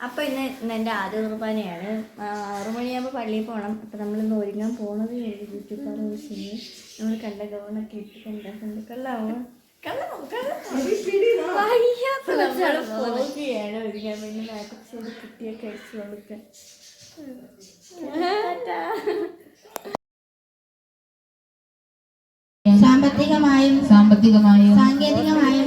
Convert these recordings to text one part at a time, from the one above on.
അപ്പോൾ ഇന്ന് ഇന്ന് എന്റെ ആദ്യ കുർബാനയാണ്. ആറു മണിയാകുമ്പോൾ പള്ളിയിൽ പോകണം അപ്പോൾ നമ്മളിന്ന് ഒരുങ്ങാൻ പോണത് യൂട്യൂബ് വെച്ചിട്ട് നമ്മൾ കണ്ട ഗൗണൊക്കെ ഇട്ട് കണ്ട കണ്ട് കള്ളാവോ വയ്യാത്ത കുറച്ചാൾ പോവുകയാണ് ഒരുങ്ങാൻ വേണ്ടി. മേക്കപ്പ് ചെയ്ത് കുട്ടിയൊക്കെ അടിച്ചു കൊടുക്കാൻ സാമ്പത്തികമായും സാമ്പത്തികമായും സാങ്കേതികമായും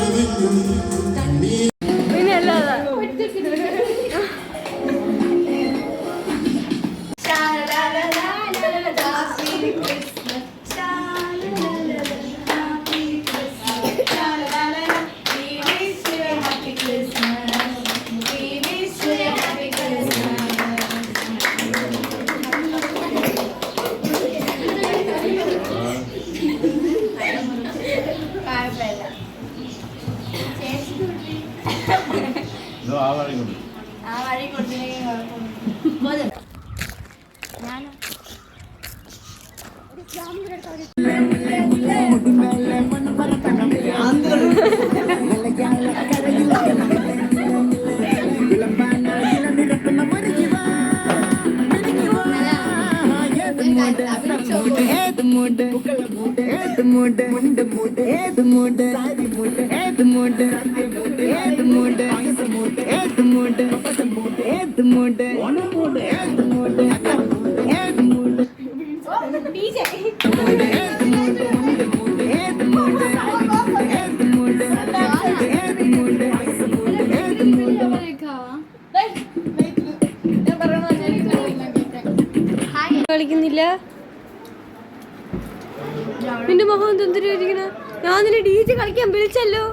സാങ്കേതിക ഇതോ ആ വഴി കൊണ്ട് ആ വഴി കൊടുത്തില്ലെങ്കിൽ കുഴപ്പമൊന്നും ഞാൻ കളിക്കുന്നില്ല നിന്റെ മുഖം എന്തിരിക്കണ ഞാൻ നിന്നെ ഡി ജെ കളിക്കാൻ വിളിച്ചല്ലോ.